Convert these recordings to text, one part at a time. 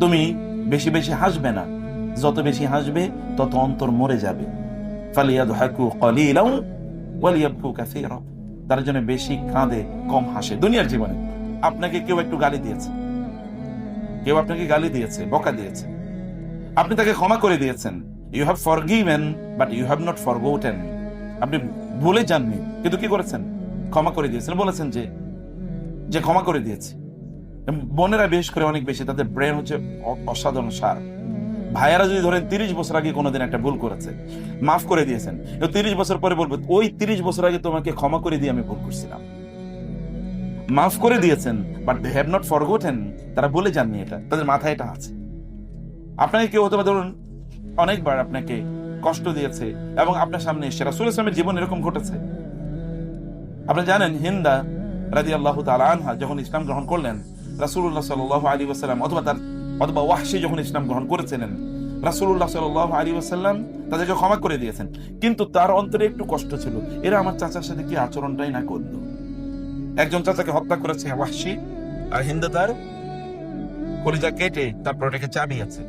তুমি বেশি বেশি হাসবে না। যত বেশি হাসবে, তত অন্তর মরে যাবে। তার জন্য বেশি কাঁদে, কম হাসে। দুনিয়ার জীবনে আপনাকে কেউ একটু গালি দিয়েছে। কেউ আপনাকে গালি দিয়েছে, বকা দিয়েছে। আপনি তাকে ক্ষমা করে দিয়েছেন। You have forgiven but you have not forgotten আপনি ভুলে যাননি, কিন্তু কি করেছেন? ক্ষমা করে দিয়েছেন। বলেছেন যে যে ক্ষমা করে দিয়েছে। বোনেরা বিশেষ করে অনেক বেশি, তাদের ব্রেন হচ্ছে অসাধারণ সার। ভাইয়ারা যদি ধরেন তিরিশ বছর আগে কোনোদিন একটা ভুল করেছে, মাফ করে দিয়েছেন তিরিশ বছর পরে বলব, ওই তিরিশ বছর আগে তোমাকে ক্ষমা করে দিয়ে আমি ভুল করছিলাম। মাফ করে দিয়েছেন but they have not forgotten তারা বলে যাননি এটা, তাদের মাথায় এটা আছে। আপনাকে কেউ হতে পারে, ধরুন, অনেকবার আপনাকে কষ্ট দিয়েছে এবং আপনার সামনে এসে রাসুল ইসলামের জীবন এরকম ঘটেছে। আপনি জানেন, হিন্দা রাজি আল্লাহ তালা আনহা যখন ইসলাম গ্রহণ করলেন রাসুল্লাহ সাল আলী ওসাল্লাম অথবা তার অথবা ওয়াহশি যখন ইসলাম গ্রহণ করেছিলেন রাসুল্লাহ সাল আলী ওসাল্লাম তাদেরকে ক্ষমা করে দিয়েছেন। কিন্তু তার অন্তরে একটু কষ্ট ছিল। এরা আমার চাচার সাথে কি আচরণটাই না করল? একজন চাচাকে হত্যা করেছে ওয়াহশি আর হিন্দা তার কলিজা কেটে তারপর ওটাকে চাবিয়েছে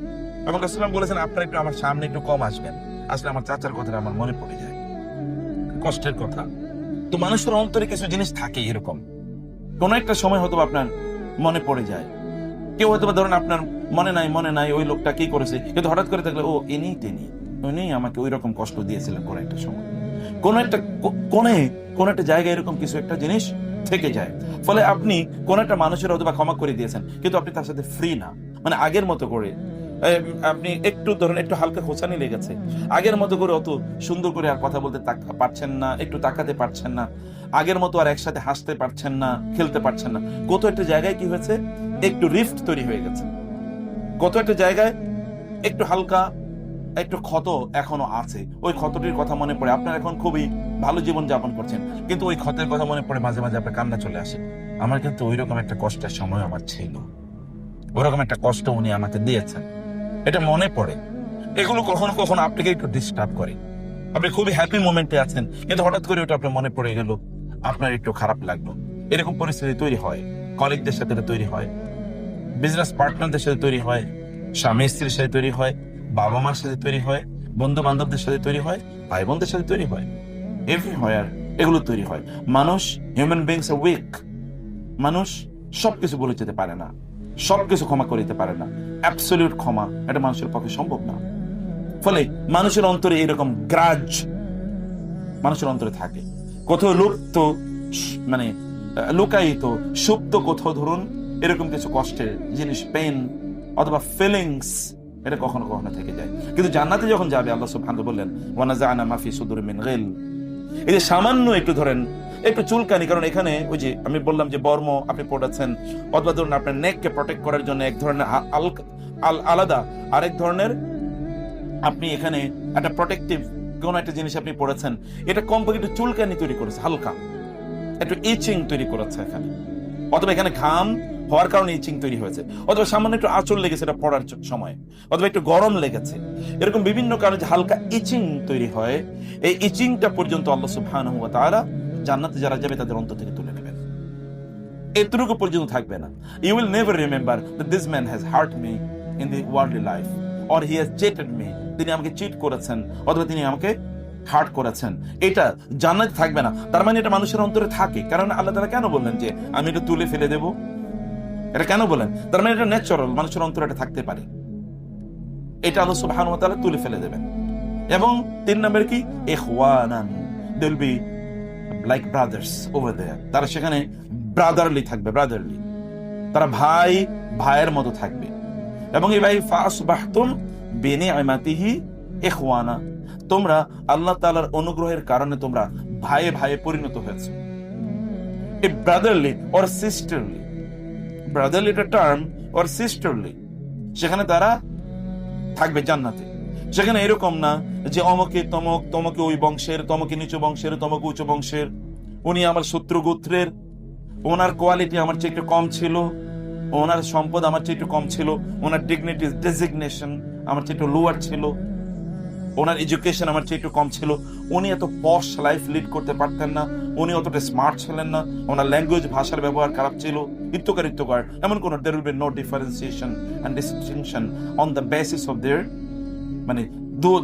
এবং রাসুলাম বলেছেন, আপনারা একটু আমার সামনে একটু কম আসবেন। আসলে আমার চাচার কথাটা আমার মনে পড়ে যায়। কষ্টের কথা। তো মানুষের অন্তরে কিছু জিনিস থাকে এরকম। কোন একটা সময় হয়তো আপনার মনে পড়ে যায়। কেউ হয়তো ধরেন আপনার মনে নাই মনে নাই, ওই লোকটা কি করেছে? কিন্তু হঠাৎ করে থাকলে ও ইনি তিনি। উনি আমাকে ওই রকম কষ্ট দিয়েছিলেন কোনো একটা সময়। কোন একটা কোনে কোন একটা জায়গায় এরকম কিছু একটা জিনিস থেকে যায়। ফলে আপনি কোন একটা মানুষের হয়তো বা ক্ষমা করে দিয়েছেন, কিন্তু আপনি তার সাথে ফ্রি না। মানে আগের মতো করে আপনি একটু ধরেন, একটু হালকা খোঁচানি লেগেছে। আগের মতো করে অত সুন্দর করে আর কথা বলতে পারছেন না, একটু তাকাতে পারছেন না, আগের মতো আর একসাথে হাসতে পারছেন না, খেলতে পারছেন না। কত একটা জায়গায় কি হয়েছে? একটু রিফট তৈরি হয়ে গেছে। কত একটা জায়গায় একটু হালকা, একটু ক্ষত এখনও আছে। ওই ক্ষতটির কথা মনে পড়ে। আপনার এখন খুবই ভালো জীবন যাপন করছেন। কিন্তু ওই ক্ষতের কথা মনে পড়ে মাঝে মাঝে আপনার কান্না চলে আসে। আমার কিন্তু ওই রকম একটা কষ্টের সময় আমার ছিল। ওরকম একটা কষ্ট উনি আমাকে দিয়েছেন। এটা মনে পড়ে। এগুলো কখনো কখনো আপনাকে একটু ডিস্টার্ব করে। আপনি খুবই হ্যাপি মোমেন্টে আছেন, কিন্তু হঠাৎ করে ওটা আপনার মনে পড়ে গেল, আপনার একটু খারাপ লাগল। এরকম পরিস্থিতি তৈরি হয় কলিগদের সাথে তৈরি হয় বিজনেস পার্টনারদের সাথে তৈরি হয়, স্বামী স্ত্রীর সাথে তৈরি হয় বাবা মার সাথে তৈরি হয় বন্ধু বান্ধবদের সাথে তৈরি হয় ভাই বোনদের সাথে তৈরি হয়। এভরি হয় এগুলো তৈরি হয়। মানুষ হিউম্যান বিংস এ উইক মানুষ সবকিছু বলে যেতে পারে না। সবকিছু ক্ষমা করে দিতে পারে না। অ্যাবসলিউট ক্ষমা এটা মানুষের পক্ষে সম্ভব না। ফলে মানুষের অন্তরে এরকম গ্রাজ মানুষের অন্তরে থাকে। কোথাও লুপ্ত মানে লুকায়িত, সুপ্ত কোথাও ধরুন, এরকম কিছু কষ্টের জিনিস পেন অথবা ফিলিংস এটা কখনো কখনো থেকে যায়। কিন্তু জান্নাতে যখন যাবে, আল্লাহ সুবহানাহু বললেন ওয়ানাজাআনা মা ফি সুদুরি মিন গিল। এই যে সামান্য একটু ধরেন, একটু চুলকানি, কারণ এখানে ওই যে আমি বললাম যে বর্ম আপনি পড়াচ্ছেন, অথবা ধরুন আপনার নেককে প্রোটেক্ট করার জন্য এক ধরনের আল- আল- আলাদা, আরেক ধরনের আপনি এখানে একটা প্রোটেক্টিভ কোন একটা জিনিস আপনি পড়েছেন এটা কমপক্ষে একটু চুলকানি তৈরি করেছে, হালকা। একটু ইচিং তৈরি করেছে এখানে। অথবা এখানে ঘাম হওয়ার কারণে ইচিং তৈরি হয়েছে। অথবা সামান্য একটু আঁচল লেগেছে এটা পড়ার সময়। অথবা একটু গরম লেগেছে। এরকম বিভিন্ন কারণে হালকা ইচিং তৈরি হয় এই ইচিংটা পর্যন্ত আল্লাহ সুবহানাহু ওয়া তাআলা জান্নাতে যারা যাবে তাদের অন্তর থেকে তুলে নেবেন। এতটুকু পর্যন্ত থাকবে না। You will never remember this man has hurt me in the worldly life or he has cheated me তিনি আমাকে চিট করেছেন, অথবা তিনি আমাকে হার্ট করেছেন। এটা জান্নাতে থাকবে না। তার মানে এটা মানুষের অন্তরে থাকে। কারণ আল্লাহ তাআলা কেন বললেন যে, আমি এটা তুলে ফেলে দেব? এটা কেন বলেন তার মানে এটা ন্যাচারাল মানুষের অন্তরে এটা থাকতে পারে। এটা আল্লাহ সুবহানাহু ওয়া তাআলা তুলে ফেলে দেবেন। এবং তিন নম্বর কি? Will be like brothers over there তারা সেখানে ব্রাদারলি থাকবে ব্রাদারলি তারা ভাই, ভাইয়ের মতো থাকবে। এবং এই ভাই ফাসবাহতুম বিনিআমাতিহি ইখওয়ানা তোমরা আল্লাহ তাআলার অনুগ্রহের কারণে তোমরা ভাইয়ে ভাইয়ে পরিণত হয়েছে। এই brotherly or sisterly brotherly term or sisterly সেখানে তারা থাকবে জান্নাতে। সেখানে এরকম না যে অমকে তমক, তমকে ওই বংশের, তমকে নিচু বংশের, তমকে উঁচু বংশের। উনি আমার শত্রু গোত্রের। ওনার কোয়ালিটি আমার চেয়ে একটু কম ছিল। ওনার সম্পদ আমার চেয়ে একটু কম ছিল। ওনার ডিগনিটি ডেজিগনেশন আমার চেয়ে একটু লোয়ার ছিল। ওনার এডুকেশন আমার চেয়ে একটু কম ছিল। উনি এত পশ লাইফ লিড করতে পারতেন না। উনি অতটা স্মার্ট ছিলেন না। ওনার ল্যাঙ্গুয়েজ ভাষার ব্যবহার খারাপ ছিল। ইত্যকার ইত্যকার এমন কোনো there will be no differentiation and distinction on the basis of their মানে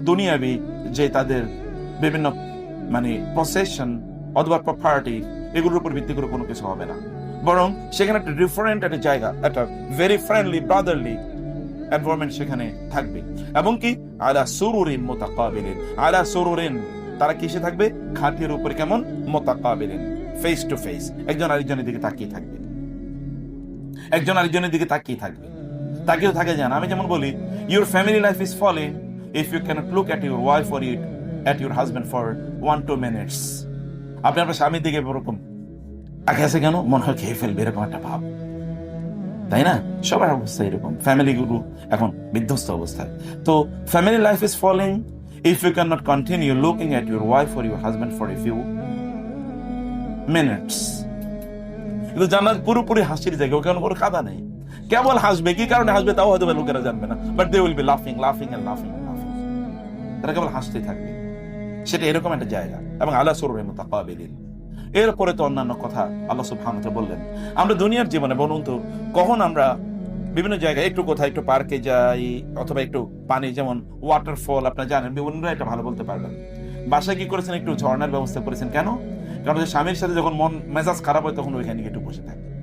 দুনিয়াবি যে তাদের বিভিন্ন মানে প্রসেশন অথবা প্রপার্টি এগুলোর উপর ভিত্তি করে কোনো কিছু হবে না। বরং সেখানে একটা ডিফারেন্ট একটা জায়গা, একটা ভেরি ফ্রেন্ডলি ব্রাদারলি সেখানে থাকবে। এবং কি? আলা মোতাকাবিলিন। আলা তারা কিসে থাকবে? খাটের উপরে কেমন? মোতাকাবিলিন। ফেস টু ফেস একজন আরেকজনের দিকে তাকিয়ে থাকবে। একজন আরেকজনের দিকে তাকিয়ে থাকবে। তাকিয়ে থাকে যান। আমি যেমন বলি your family life is falling if you can't look at your wife or it at your husband for one two minutes আপনি আপনার স্বামীর দিকে এরকম তাকে আছে কেন? মনে হয় খেয়ে ফেলবে, এরকম একটা ভাব। তাই না? সবার অবস্থা এরকম। ফ্যামিলি গুরু এখন বিধ্বস্ত অবস্থায়। তো family life is falling if you can not continue looking at your wife or your husband for a few minutes কিন্তু জান্নাত পুরোপুরি হাসির জায়গা, ওখানে কোনো কাদা নেই। কেবল হাসবে, কি কারণে হাসবে তাও হয়তো লোকেরা জানবে না। বাট দে উইল বি লাফিং লাফিং লাফিং লাফিং তারা কেবল হাসতেই থাকবে। সেটা এরকম একটা জায়গা। এবং আল্লাহ সুরের মোতাকাবিলিন। এরপরে তো অন্যান্য কথা আল্লাহ সুবহানাহু ওয়া বললেন, আমরা দুনিয়ার জীবনে বলুন তো, কখন আমরা বিভিন্ন জায়গায় একটু কোথায় একটু পার্কে যাই, অথবা একটু পানি, যেমন ওয়াটারফল আপনারা জানেন বিভিন্নরা এটা ভালো বলতে পারবেন। বাসায় কি করেছেন? একটু ঝর্ণার ব্যবস্থা করেছেন। কেন? কারণ যে স্বামীর সাথে যখন মন, মেজাজ খারাপ হয়, তখন ওইখানে একটু বসে থাকে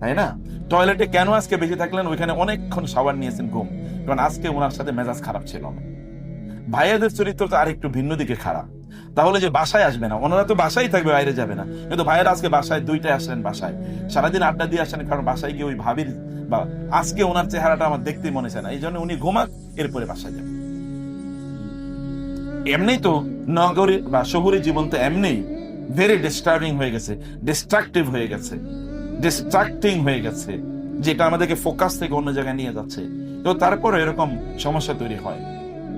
তাই না? টয়লেটে কেন আজকে বেশি থাকলেন? ওইখানে অনেকক্ষণ শাওয়ার নিয়েছেন ঘুম। কারণ আজকে ওনার সাথে মেজাজ খারাপ ছিল না। ভাইয়াদের চরিত্র তো আরেকটু ভিন্ন দিকে খারাপ। তাহলে যে বাসায় আসবে না, ওনারা তো বাসায় থাকবে, বাইরে যাবে না। কিন্তু ভাইয়েরা আজকে বাসায়, দুইটায় আসলেন বাসায়। সারাদিন আড্ডা দিয়ে আসেন, কারণ বাসায় গিয়ে ওই ভাবির বা আজকে ওনার চেহারাটা আমার দেখতে মনে চায় না। এই জন্য উনি ঘুমাক, এরপরে বাসায় যাবেন এমনি তো নগরী বা শহরে জীবন তো এমনি ভেরি ডিস্টার্বিং হয়ে গেছে ডিস্ট্রাকটিভ হয়ে গেছে ডিস্ট্রাক্টিং হয়ে গেছে, যেটা আমাদেরকে ফোকাস থেকে অন্য জায়গায় নিয়ে যাচ্ছে। তো তারপরে এরকম সমস্যা তৈরি হয়।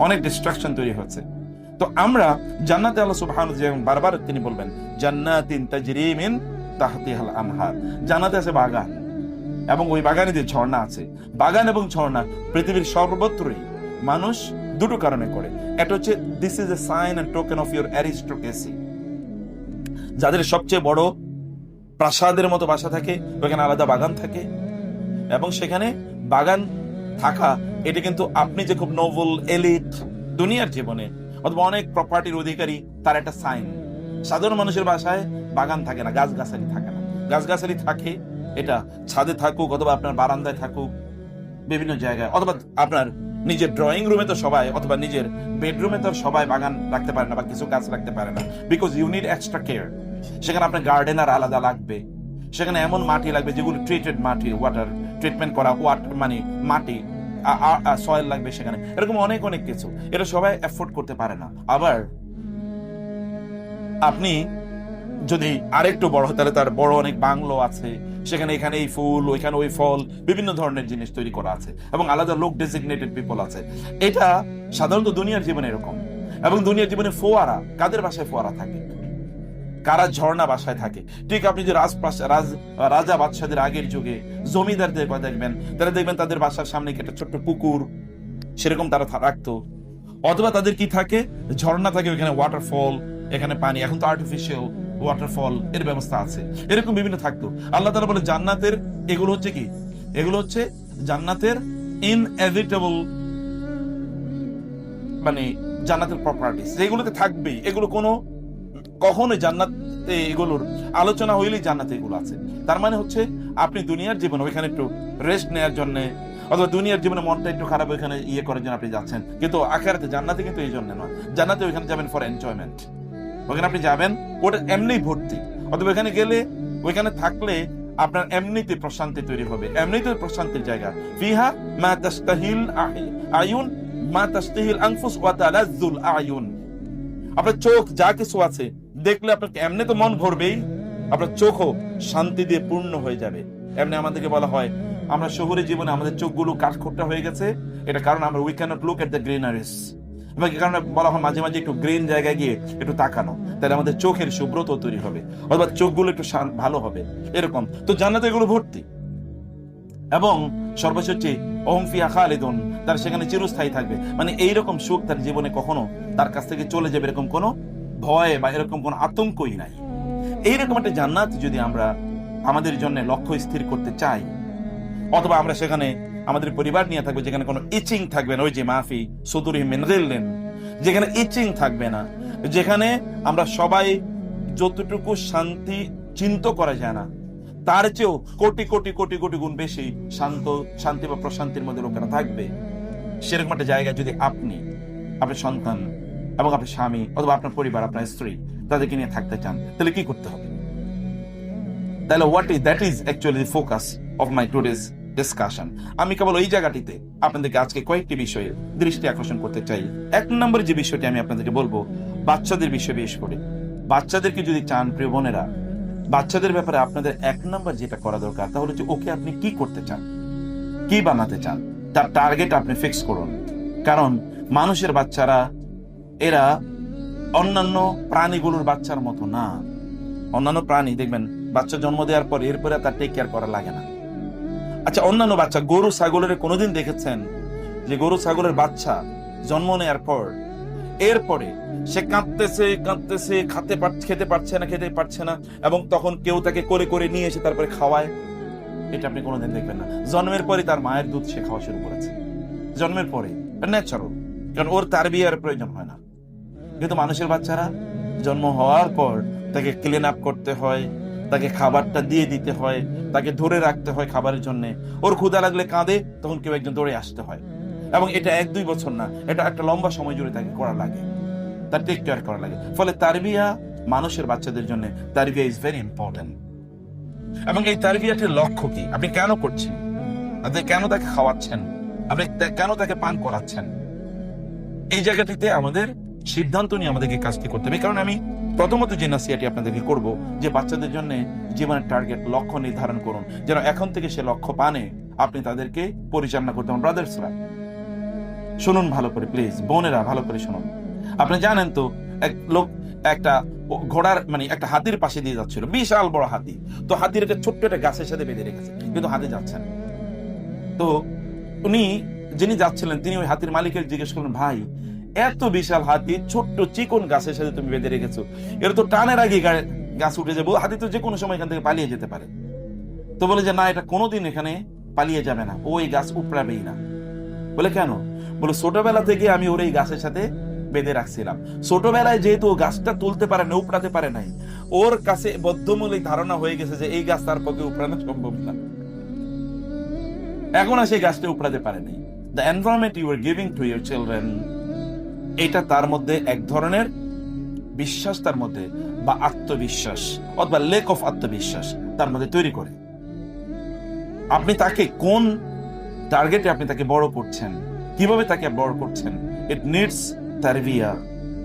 অনেক ডিস্ট্রাকশন তৈরি হচ্ছে। তো আমরা জান্নাতে আল্লাহ সুবহানাহু যেমন বারবার তিনি বলবেন, জান্নাতিন তাজরি মিন তাহতিহাল আনহার। জান্নাতে আছে বাগান এবং ওই বাগানে যে ঝর্ণা আছে। বাগান এবং ঝর্ণা পৃথিবীর সর্বত্রই মানুষ দুটো কারণে করে। এটা হচ্ছে this is a sign and token of your aristocracy যাদের সবচেয়ে বড় প্রাসাদের মতো বাসা থাকে, ওখানে আলাদা বাগান থাকে এবং সেখানে বাগান থাকা, এটা কিন্তু আপনি যে খুব নোবেল এলিট দুনিয়ার জীবনে, অথবা অনেক প্রপার্টির অধিকারী, তার একটা সাইন সাধারণ মানুষের বাসায় বাগান থাকে না, গাছগাছালি থাকে না। গাছগাছালি থাকে, এটা ছাদে থাকুক, অথবা আপনার বারান্দায় থাকুক, বিভিন্ন জায়গায়, অথবা আপনার নিজের ড্রয়িং রুমে তো সবাই, অথবা নিজের বেডরুমে তো সবাই বাগান রাখতে পারে না বা কিছু গাছ রাখতে পারে না। Because you need extra care সেখানে আপনার গার্ডেনার আলাদা লাগবে। সেখানে এমন মাটি লাগবে যেগুলো ট্রিটেড মাটি ওয়াটার ট্রিটমেন্ট করা ওয়াটার মানে মাটি সয়েল লাগবে সেখানে। এরকম অনেক অনেক কিছু। এটা সবাই এফোর্ড করতে পারে না। আবার আপনি যদি আরেকটু বড় তাহলে তার বড় অনেক বাংলো আছে। সেখানে এখানে এই ফুল, ওইখানে ওই ফল, বিভিন্ন ধরনের জিনিস তৈরি করা আছে। এবং আলাদা লোক ডেজিগনেটেড পিপল আছে। এটা সাধারণত দুনিয়ার জীবনে এরকম। এবং দুনিয়ার জীবনে ফোয়ারা, কাদের বাসায় ফোয়ারা থাকে? কারা ঝর্ণা বাসায় থাকে। ঠিক আপনি যে রাজ রাজা বাদশাদের আগের যুগে জমিদারদের কথা দেখবেন, তারা দেখবেন তাদের বাসার সামনে একটা ছোট্ট পুকুর, সেরকম তারা রাখতো। অথবা তাদের কি থাকে? ঝর্ণা থাকে, ওখানে ওয়াটারফল এখানে পানি। এখন তো আর্টিফিশিয়াল ওয়াটারফল এর ব্যবস্থা আছে। এরকম বিভিন্ন থাকতো। আল্লাহ তালা বলে জান্নাতের, এগুলো হচ্ছে কি? এগুলো হচ্ছে জান্নাতের ইনএভিটেবল মানে জান্নাতের প্রপার্টিস যেগুলোতে থাকবেই। এগুলো কোনো কখনোই জান্নাতে এগুলোর আলোচনা হইলেই জান্নাতে এগুলো আছে। তার মানে হচ্ছে, আপনি দুনিয়ার জীবনে ওইখানে একটু রেস্ট নেওয়ার জন্য, অথবা দুনিয়ার জীবনে মনটা একটু খারাপ, ওইখানে ইয়ে করার জন্য আপনি যাচ্ছেন। কিন্তু আখারাতে জান্নাতে কিন্তু এই জন্য নয়। জান্নাতে ওইখানে যাবেন ফর এনজয়মেন্ট ওখানে আপনি যাবেন, ওটা এমনি ভর্তি। অথবা ওইখানে গেলে, ওইখানে থাকলে আপনার এমনিতে প্রশান্তি তৈরি হবে। এমনিতে প্রশান্তির জায়গা। ফিহা মা তাস্তাহিল আয়ুন, মা তাস্তাহিল আনফুস ওয়া তালাজ্জুল আয়ুন। আপনার চোখ যা কিছু আছে দেখলে আপনার এমনি তো মন ভরবেই। আপনার চোখও শান্তি দিয়ে পূর্ণ হয়ে যাবে। এমনি আমাদেরকে বলা হয়, আমরা শহরে জীবনে আমাদের চোখগুলো কাঠখোট্টা হয়ে গেছে। এটা কারণ আমরা we can't look at the greeneries কারণে বলা হয় মাঝে মাঝে একটু গ্রিন জায়গায় গিয়ে একটু তাকানো। তাহলে আমাদের চোখের শুভ্রত তৈরি হবে। অথবা চোখগুলো একটু ভালো হবে। এরকম। তো জান্নাতে এগুলো ভর্তি। এবং সর্বশেষ হচ্ছে ওহমফিয়া খালিদুন। তার সেখানে চিরস্থায়ী থাকবে। মানে এইরকম সুখ তার জীবনে কখনো তার কাছ থেকে চলে যাবে এরকম কোনো ভয় বা এরকম কোনো আতঙ্কই নাই। এইরকম একটা জান্নাত যদি আমরা আমাদের জন্য লক্ষ্য স্থির করতে চাই, অথবা আমরা সেখানে আমাদের পরিবার নিয়ে থাকব, যেখানে কোনো ইচিং থাকবে না, ওই যে মাফি সুদুরি মিনগিল্লেন যেখানে ইচিং থাকবে না, যেখানে আমরা সবাই যতটুকু শান্তি চিন্ত করা যায় না, তার চেয়েও কোটি কোটি কোটি কোটি গুণ বেশি শান্ত, শান্তি বা প্রশান্তির মধ্যে লোকেরা থাকবে। সেরকম একটা জায়গায় যদি আপনি, আপনার সন্তান এবং আপনার স্বামী অথবা আপনার পরিবার, আপনার স্ত্রী তাদেরকে নিয়ে থাকতে চান, তাহলে কি করতে হবে? তাহলে what is that is actually focus of my today's discussion আমি কেবল ওই জায়গাটিতে আপনাদেরকে আজকে কয়েকটি বিষয়ে দৃষ্টি আকর্ষণ করতে চাই। এক নম্বর যে বিষয়টি আমি আপনাদেরকে বলব, বাচ্চাদের বিষয়ে বিশেষ করে। বাচ্চাদেরকে যদি চান, প্রিয় বোনেরা, বাচ্চাদের ব্যাপারে আপনাদের এক নম্বর যেটা করা দরকার তাহলে হচ্ছে ওকে আপনি কি করতে চান, কি বানাতে চান, তার টার্গেট আপনি ফিক্স করুন। কারণ মানুষের বাচ্চারা এরা অন্যান্য প্রাণীগুলোর বাচ্চার মতো না। অন্যান্য প্রাণী, দেখবেন, বাচ্চা জন্ম দেওয়ার পর এরপরে তার টেক কেয়ার করা লাগে না। আচ্ছা অন্যান্য বাচ্চা, গরু, ছাগলের কোনোদিন দেখেছেন যে গরু, ছাগলের বাচ্চা জন্ম নেওয়ার পর, এরপরে সে কাঁদতেছে কাঁদতেছে, খাতে খেতে পারছে না, খেতে পারছে না, এবং তখন কেউ তাকে করে করে নিয়ে এসে তারপরে খাওয়ায়। এটা আপনি কোনোদিন দেখবেন না। জন্মের পরে তার মায়ের দুধ সে খাওয়া শুরু করেছে। জন্মের পরে ন্যাচারাল কারণ ওর তার বিয়ের প্রয়োজন হয় না। কিন্তু মানুষের বাচ্চারা জন্ম হওয়ার পর তাকে ক্লিন আপ করতে হয়, তাকে খাবারটা দিয়ে দিতে হয়, তাকে ধরে রাখতে হয় খাবারের জন্য। ওর ক্ষুধা লাগলে কাঁদে, তখন কেউ একজন দৌড়ে আসতে হয়। এবং এটা এক দুই বছর না, এটা একটা লম্বা সময় জুড়ে তাকে করা লাগে। তার টেক কেয়ার করা লাগে। ফলে তারবিয়া মানুষের বাচ্চাদের জন্য, তারবিয়া ইজ ভেরি ইম্পর্টেন্ট এবং এই তারবিয়াটির লক্ষ্য কি? আপনি কেন করছেন? আপনি কেন তাকে খাওয়াচ্ছেন? আপনি কেন তাকে পান করাচ্ছেন? এই জায়গাটিতে আমাদের সিদ্ধান্ত নিয়ে আমাদেরকে কাজটি করতে হবে। কারণ আমি প্রথমত যে নাসিয়াটি আপনাদেরকে করব, যে বাচ্চাদের জন্য জীবনের টার্গেট লক্ষ্য নির্ধারণ করুন। যেন এখন থেকে সে লক্ষ্য পানে, আপনি তাদেরকে পরিচালনা করতে পারেন। ব্রাদার্সরা শুনুন ভালো করে প্লিজ বোনেরা, ভালো করে শুনুন। আপনি জানেন তো, এক লোক একটা ঘোড়ার মানে একটা হাতির পাশে দিয়ে যাচ্ছিল। বিশাল বড় হাতি। তো হাতির একটা ছোট্ট একটা গাছের সাথে বেঁধে রেখেছে। কিন্তু হাতি যাচ্ছে না। তো উনি, যিনি যাচ্ছিলেন, তিনি ওই হাতির মালিকের জিজ্ঞেস করলেন, ভাই এত বিশাল হাতি, ছোট্ট চিকন গাছের সাথে তুমি বেঁধে রেখেছো। এর তো টানের আগে গাছ উঠে যাব। হাতি তো যে কোনো সময় এখান থেকে পালিয়ে যেতে পারে। তো বলে যে, না, এটা কোনোদিন এখানে পালিয়ে যাবে না। ওই গাছ উপড়াবেই না। বলে, কেন? বলে, ছোটবেলা থেকে আমি ওর এই গাছের সাথে বেঁধে রাখছিলাম। ছোটবেলায় যেহেতু ও গাছটা তুলতে পারে না, উপড়াতে পারে নাই, ওর কাছে বদ্ধমূলিক ধারণা হয়ে গেছে যে, এই গাছ তার পক্ষে উপড়ানো সম্ভব না। এখন আর সেই গাছটা উপড়াতে পারেনি the environment you are giving to your children এটা তার মধ্যে এক ধরনের বিশ্বাস তার মধ্যে, বা আত্মবিশ্বাস, অথবা লেক অফ আত্মবিশ্বাস তার মধ্যে তৈরি করে। আপনি তাকে কোন টার্গেটে আপনি তাকে বড় করছেন? কীভাবে তাকে বড় করছেন? ইট নিডস তারবিয়া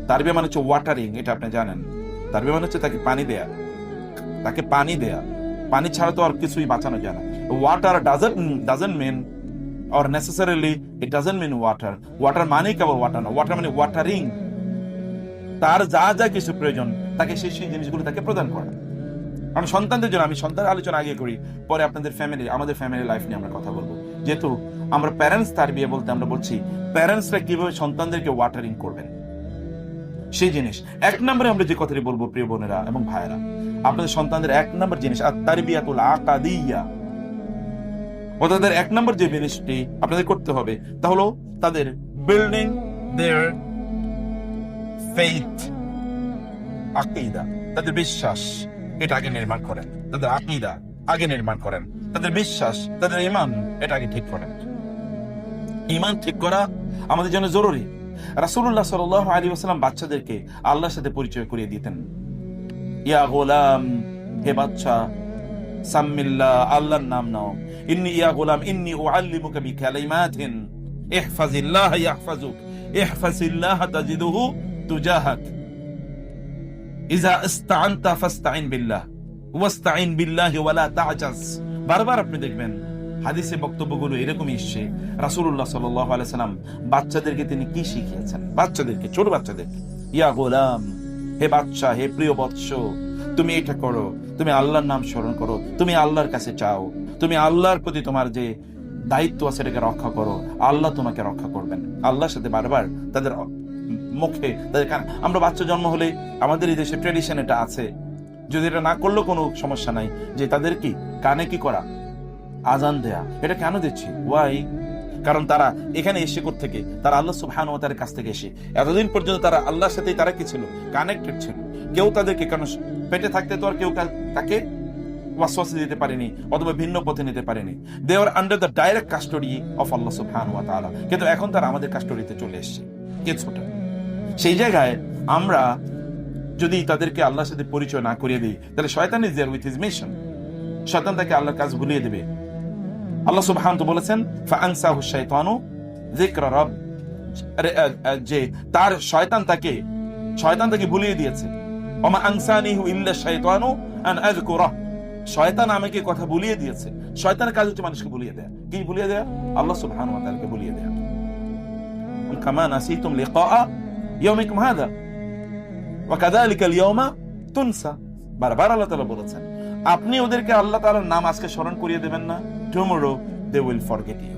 তারবিয়া মানে হচ্ছে ওয়াটারিং এটা আপনি জানেন। তারবিয়া মানে হচ্ছে তাকে পানি দেয়া। তাকে পানি দেয়া। পানি ছাড়া তো আর কিছুই বাঁচানো যায় না। Water doesn't doesn't mean or necessarily it doesn't mean water water মানে কেবল ওয়াটার না। ওয়াটার মানে ওয়াটারিং তার যা যা কিছু প্রয়োজন, তাকে সেই সেই জিনিসগুলো তাকে প্রদান করা। কারণ সন্তানদের জন্য, আমি সন্তান আলোচনা আগে করি, পরে আপনাদের ফ্যামিলি আমাদের ফ্যামিলি লাইফ নিয়ে আমরা কথা বলব। যেহেতু আমরা প্যারেন্টস তার বিয়ে বলতে আমরা বলছি প্যারেন্টসরা কীভাবে সন্তানদেরকে ওয়াটারিং করবেন? সেই জিনিস। এক নম্বরে আমরা যে কথাটি বলব, প্রিয় বোনেরা এবং ভাইয়েরা, আপনাদের সন্তানদের এক নম্বর জিনিস আর তারবিয়াতুল আকাদিয়া। ও তাদের এক নম্বর যে জিনিসটি আপনাদের করতে হবে, তা হলো তাদের বিল্ডিং দেয়ার ফেইথ আকিদা, তাদের বিশ্বাস এটা আগে নির্মাণ করেন, তাদের আকিদা আগে নির্মাণ করেন, তাদের বিশ্বাস, তাদের ইমান এটা আগে ঠিক করেন। ইমান ঠিক করা আমাদের জন্য জরুরি। রাসূলুল্লাহ সাল্লাল্লাহু আলাইহি ওয়াসাল্লাম বাচ্চাদেরকে আল্লাহর সাথে পরিচয় করিয়ে দিতেন। ইয়া গোলাম, হে বাচ্চা সাম্মিল্লাহ আল্লাহর নাম নাও। ইন্নি ইয়া গোলাম, ইন্নি উআল্লিমুকা বিকালিমাতিন ইহফাজিল্লাহ ইয়াহফাজুক, ইহফাজিল্লাহ তাজিদুহু তুজাহাক। ইজা ইস্তাআনতা ফাস্তাইন বিল্লাহ ওয়াস্তাইন বিল্লাহি ওয়ালা তা'জাজ। বারবার আপনি দেখবেন, হাদিসে বক্তব্যগুলো এরকমই এসছে। রাসূলুল্লাহ সাল্লাল্লাহু আলাইহি সাল্লাম বাচ্চাদেরকে তিনি কি শিখিয়েছেন? বাচ্চাদেরকে, ছোট বাচ্চাদেরকে। ইয়া গোলাম, হে বাচ্চা হে প্রিয় বৎস তুমি এটা করো, তুমি আল্লাহর নাম স্মরণ করো, তুমি আল্লাহর কাছে চাও, তুমি আল্লাহর প্রতি তোমার যে দায়িত্ব আছে এটাকে রক্ষা করো, আল্লাহ তোমাকে রক্ষা করবেন। আল্লাহর সাথে বারবার তাদের মুখে, তাদের আমরা বাচ্চা জন্ম হলে আমাদের এই দেশে ট্রেডিশন এটা আছে। যদি এটা না করলেও কোনো সমস্যা নাই যে তাদের কি, কানে কি করা? আজান দেয়া। এটা কেন দিচ্ছি? ওয়াই কারণ তারা এখানে এসে থেকে তারা আল্লাহ সুবহান তার কাছ থেকে এসে। এতদিন পর্যন্ত তারা আল্লাহর সাথেই তারা কি ছিল? কানেক্টেড ছিল। কেউ তাদেরকে কারণ পেটে থাকতে তো আর কেউ তাকে ওয়াসওয়াসা দিতে পারেনি, অথবা ভিন্ন পথে নিতে পারেনি। They are under the direct custody of Allah ওয়া কিন্তু এখন তারা আমাদের কাস্টডিতে চলে কিছুটা সেই জায়গায় আমরা যদি তাদেরকে আল্লাহর সাথে পরিচয় না করিয়ে দিই, তাহলে শয়তান is there with his mission শয়তান তাকে আল্লাহর কাজ ভুলিয়ে দেবে। আল্লাহ সুবহান তো বলেছেন, ফাআনসাহু শাইতানু যিকরা রাব। যে তার শয়তান তাকে শয়তান তাকে ভুলিয়ে দিয়েছে। ইল্লা শাইতানু আন আযকুরা। শয়তান আমাকে কথা ভুলিয়ে দিয়েছে। শয়তানের কাজ হচ্ছে মানুষকে ভুলিয়ে দেয়া। কি ভুলিয়ে দেয়া? আল্লাহ ওয়া তাআলাকে ভুলিয়ে দেয়া। কামা নাসিতুম লিকা ইয়াউমিকুম হাদা ওয়া কাযালিকা আল-ইয়াওমা তুনসা। বারবার আল্লাহ তাআলা বলেছেন, আপনি ওদেরকে আল্লাহ তাআলার নাম আজকে স্মরণ করিয়ে দেবেন না। Tomorrow they will forget you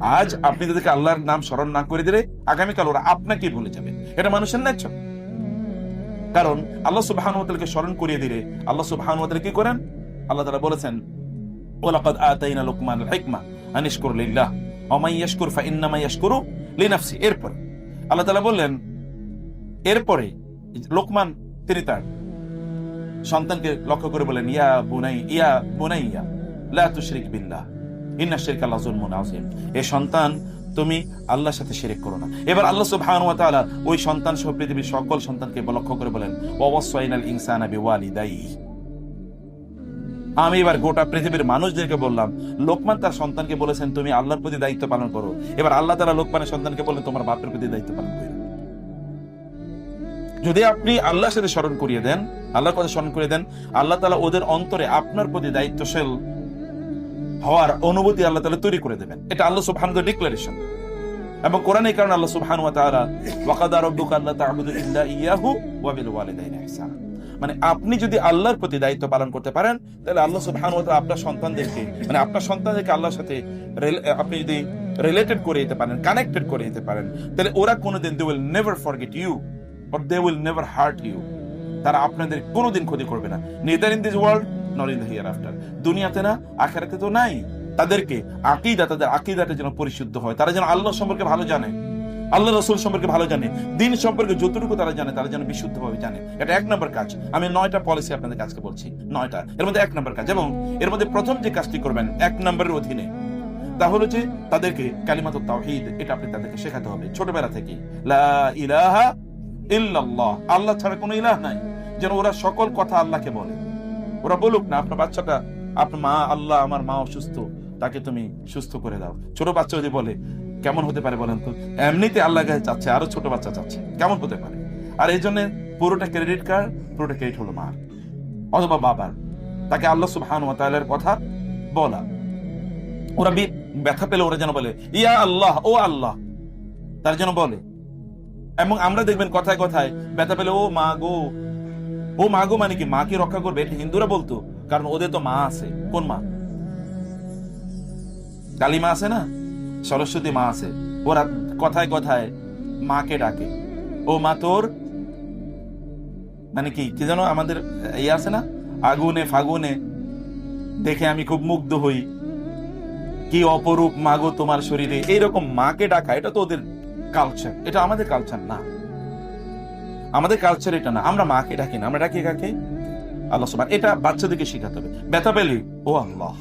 আজ আপনি তাদেরকে আল্লাহর নাম স্মরণ না করে দিলে আগামীকাল ওরা আপনাকে ভুলে যাবে। এটা মানুষের ন্যায্য। কারণ আল্লাহ সুবহানাহু ওয়া স্মরণ করিয়ে দিলে আল্লাহ সুবহানাহু ওয়া কি করেন? আল্লাহ তাআলা বলেছেন আতাইনা লুকমানাল হিকমা লিল্লাহ এরপর লোকমান, তিনি তার সন্তানকে লক্ষ্য করে বলেন ইয়া বুনাই, ইয়া সন্তান তুমি আল্লাহর সাথে শিরিক করো না। এবার আল্লাহ সুবহানাহু ওই সন্তান সহ পৃথিবীর সকল সন্তানকে লক্ষ্য করে বলেন ওয়াসাইনাল ইনসানা বিওয়ালিদাইহি। আমি এবার গোটা পৃথিবীর মানুষদেরকে বললাম, লোকমান তার সন্তানকে বলেছেন, তুমি আল্লাহর প্রতি দায়িত্ব পালন করো। এবার আল্লাহ তারা লোকমানের সন্তানকে বললেন, তোমার বাপের প্রতি দায়িত্ব পালন করো। যদি আপনি আল্লাহর সাথে স্মরণ করিয়ে দেন, আল্লাহর কথা স্মরণ করে দেন, আল্লাহ তালা ওদের অন্তরে আপনার প্রতি দায়িত্বশীল হওয়ার অনুভূতি আল্লাহ তালা তৈরি করে দেবেন। এটা আল্লাহ সুবহান ডিক্লারেশন এবং কোরআনের কারণে আল্লাহ সুবহান ওয়া তাআলা ওয়াকাদা রাব্বুকা আল্লা তা'বুদু ইল্লা ইয়াহু ওয়া বিল ওয়ালিদাইনি ইহসানা মানে আপনি যদি আল্লাহর প্রতি দায়িত্ব পালন করতে পারেন, তাহলে আল্লাহ সুবহান ওয়া তাআলা আপনার সন্তানদেরকে মানে আপনার সন্তানদেরকে আল্লাহর সাথে আপনি যদি রিলেটেড করে দিতে পারেন কানেক্টেড করে দিতে পারেন, তাহলে ওরা কোনোদিন they will never forget you or they will never hurt you তারা আপনাদের কোনোদিন ক্ষতি করবে না। Neither in this world not in the hereafter দুনিয়াতে না, আখেরাতে তো নাই। তাদেরকে, আকিদা, তাদের আকিদাটা যেন পরিশুদ্ধ হয়। তারা যেন আল্লাহ সম্পর্কে ভালো জানে। আল্লাহ রসুল সম্পর্কে ভালো জানে। দিন সম্পর্কে যতটুকু তারা জানে, তারা যেন বিশুদ্ধভাবে জানে। এটা এক নম্বর কাজ। আমি নয়টা পলিসি আপনাদের কাজকে বলছি। নয়টা। এর মধ্যে এক নম্বর কাজ। এবং এর মধ্যে প্রথম যে কাজটি করবেন, এক নম্বরের অধীনে, তা হলো যে তাদেরকে কালিমাত তাওহীদ, এটা আপনি তাদেরকে শেখাতে হবে। ছোটবেলা থেকে লা ইলাহা ইল্লাল্লাহ। আল্লাহ ছাড়া কোনো ইলাহ নাই। যেন ওরা সকল কথা আল্লাহকে বলে। ওরা বলুক না, আপনার বাচ্চাটা, আপনার মা, আল্লাহ আমার মা অসুস্থ, তাকে তুমি সুস্থ করে দাও। ছোট বাচ্চা যদি বলে, কেমন হতে পারে বলেন তো? এমনিতে আল্লাহ কাছে চাচ্ছে, আরও ছোট বাচ্চা চাচ্ছে, কেমন হতে পারে? আর এই জন্য পুরোটা ক্রেডিট কার্ড পুরোটা ক্রেডিট হলো মার, অথবা বাবার। তাকে আল্লাহ সুবহান ওয়া তাআলার কথা বলা। ওরা ব্যথা পেলে ওরা যেন বলে, ইয়া আল্লাহ, ও আল্লাহ। তার যেন বলে। এবং আমরা দেখবেন কথায় কথায় ব্যথা পেলে, ও মা গো ও মা গো মানে কি? মাকে রক্ষা করবে? এটা হিন্দুরা বলতো। কারণ ওদের তো মা আছে। কোন মা? কালী মা আছে না? সরস্বতী মা আছে। ওরা কথায় কথায় মাকে ডাকে। ও মা তোর? মানে কি কি যেন আমাদের ইয়ে আছে না? আগুনে, ফাগুনে দেখে আমি খুব মুগ্ধ হই। কি অপরূপ মাগো তোমার শরীরে। এইরকম মাকে ডাকা, এটা তো ওদের কালচার এটা আমাদের কালচার না। আমাদের কালচার এটা না। আমরা মাকে ডাকি না। আমরা ডাকি কাকে? আল্লাহ সুবাহ এটা বাচ্চাদেরকে শেখাতে হবে। ব্যথা পেলে, ও আল্লাহ।